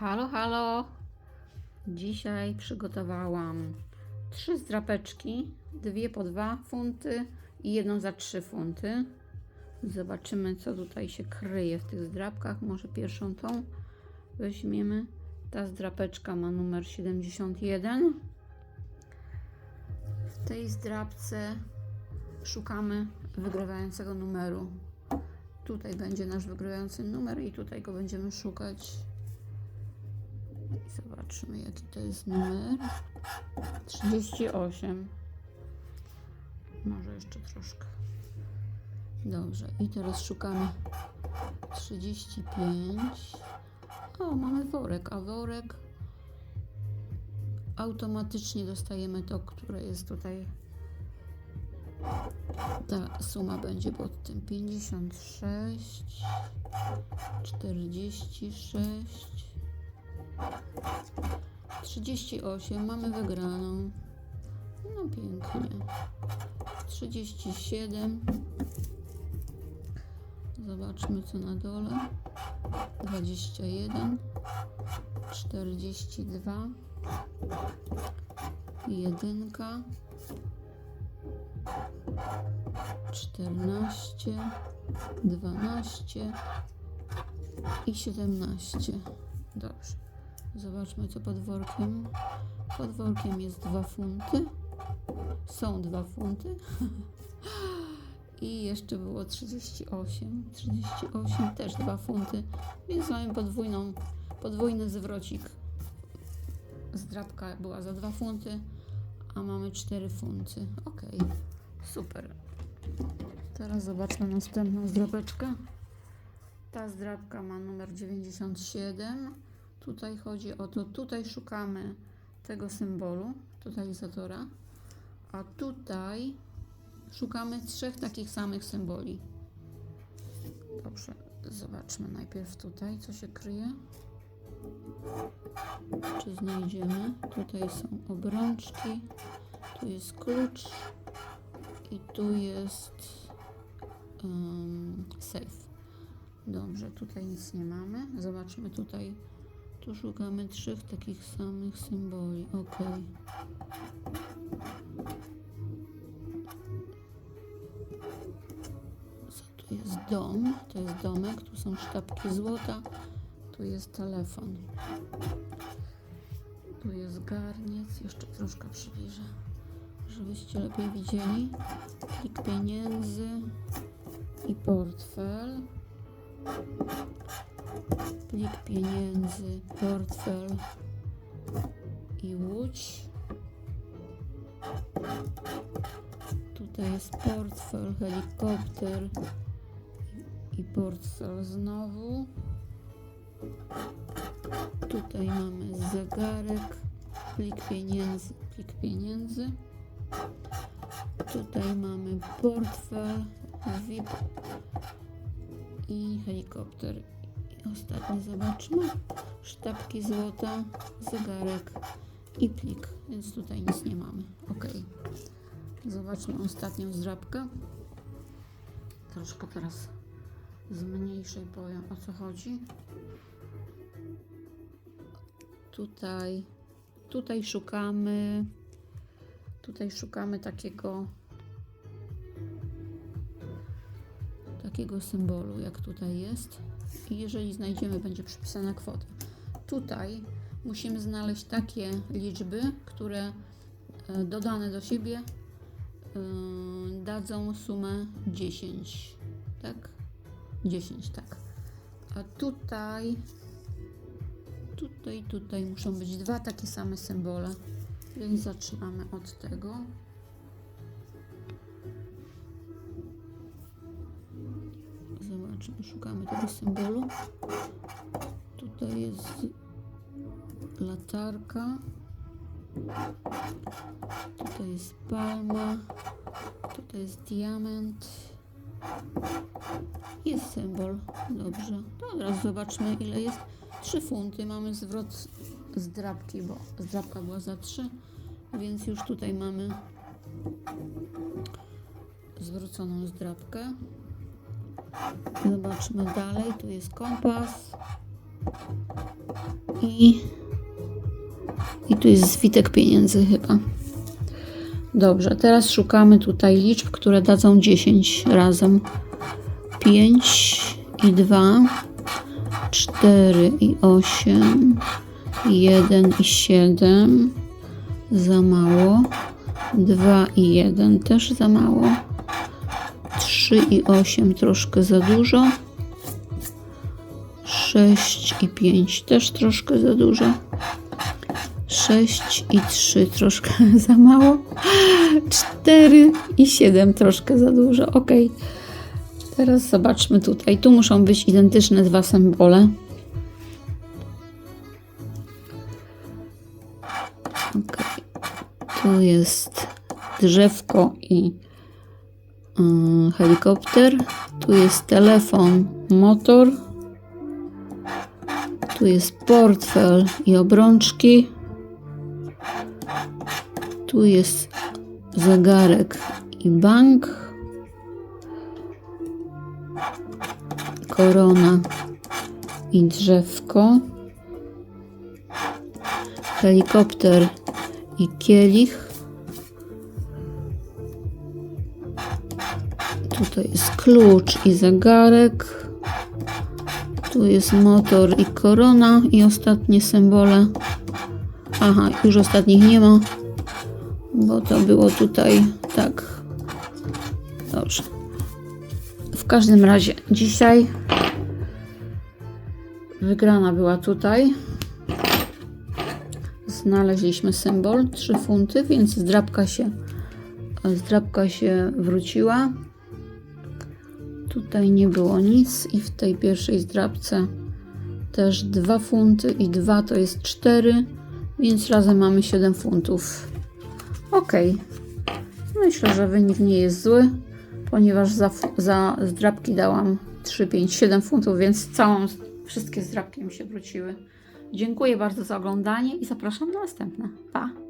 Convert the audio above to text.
Halo, halo. Dzisiaj przygotowałam trzy zdrapeczki, dwie po dwa funty i jedną za trzy funty. Zobaczymy, co tutaj się kryje w tych zdrapkach. Może pierwszą tą weźmiemy. Ta zdrapeczka ma numer 71. W tej zdrapce szukamy wygrywającego numeru. Tutaj będzie nasz wygrywający numer i tutaj go będziemy szukać. Zobaczmy, jaki to jest numer. 38. Może jeszcze troszkę. Dobrze, i teraz szukamy 35. O, mamy worek, a worek automatycznie dostajemy to, które jest tutaj. Ta suma będzie pod tym 56, 46, 38. Mamy wygraną. No pięknie. 37. Zobaczmy co na dole. 21. 42. Jedynka. 14. 12 i 17. Dobrze. Zobaczmy co pod workiem. Pod workiem jest 2 funty. Są 2 funty. I jeszcze było 38. 38 też 2 funty. Więc mamy podwójną, podwójny zwrocik. Zdrabka była za 2 funty, a mamy 4 funty. Ok, super. Teraz zobaczmy następną zdrabeczkę. Ta zdrabka ma numer 97. Tutaj chodzi o to, tutaj szukamy tego symbolu, totalizatora, a tutaj szukamy trzech takich samych symboli. Dobrze, zobaczmy najpierw tutaj, co się kryje. Czy znajdziemy? Tutaj są obrączki, tu jest klucz i tu jest um, safe. Dobrze, tutaj nic nie mamy. Zobaczmy tutaj. Tu szukamy trzech takich samych symboli. Ok. Co tu jest dom? To jest domek. Tu są sztabki złota. Tu jest telefon. Tu jest garniec. Jeszcze troszkę przybliżę, żebyście lepiej widzieli. Plik pieniędzy i portfel plik pieniędzy, portfel i łódź. Tutaj jest portfel, helikopter i portfel znowu. Tutaj mamy zegarek, plik pieniędzy, plik pieniędzy. Tutaj mamy portfel, VIP i helikopter. Ostatni zobaczmy. Sztabki złota, zegarek i plik, więc tutaj nic nie mamy. Ok. Zobaczmy ostatnią zdrabkę. Troszkę teraz zmniejszej powiem o co chodzi. Tutaj, tutaj szukamy, tutaj szukamy takiego takiego symbolu, jak tutaj jest. I jeżeli znajdziemy, będzie przypisana kwota. Tutaj musimy znaleźć takie liczby, które e, dodane do siebie e, dadzą sumę 10. Tak? 10, tak. A tutaj, tutaj, tutaj muszą być dwa takie same symbole. Więc zaczynamy od tego. Szukamy tego symbolu. Tutaj jest latarka. Tutaj jest palma. Tutaj jest diament. Jest symbol. Dobrze. Teraz zobaczmy ile jest. 3 funty. Mamy zwrot z drapki, bo zdrabka była za 3. Więc już tutaj mamy zwróconą zdrabkę. Zobaczmy dalej. Tu jest kompas. I, I tu jest zwitek pieniędzy chyba. Dobrze, teraz szukamy tutaj liczb, które dadzą 10 razem. 5 i 2, 4 i 8, 1 i 7, za mało. 2 i 1 też za mało. 3 i 8 troszkę za dużo. 6 i 5 też troszkę za dużo. 6 i 3 troszkę za mało. 4 i 7 troszkę za dużo. Ok. Teraz zobaczmy tutaj. Tu muszą być identyczne dwa symbole. Ok. Tu jest drzewko i helikopter. Tu jest telefon, motor. Tu jest portfel i obrączki. Tu jest zegarek i bank. Korona i drzewko. Helikopter i kielich. Tutaj jest klucz i zegarek. Tu jest motor i korona i ostatnie symbole. Aha, już ostatnich nie ma, bo to było tutaj tak. Dobrze. W każdym razie dzisiaj wygrana była tutaj. Znaleźliśmy symbol 3 funty, więc zdrabka się, zdrabka się wróciła. Tutaj nie było nic i w tej pierwszej zdrabce też 2 funty i 2 to jest 4, więc razem mamy 7 funtów. Ok. Myślę, że wynik nie jest zły, ponieważ za, za zdrabki dałam 3, 5, 7 funtów, więc całą, wszystkie zdrabki mi się wróciły. Dziękuję bardzo za oglądanie i zapraszam na następne. Pa!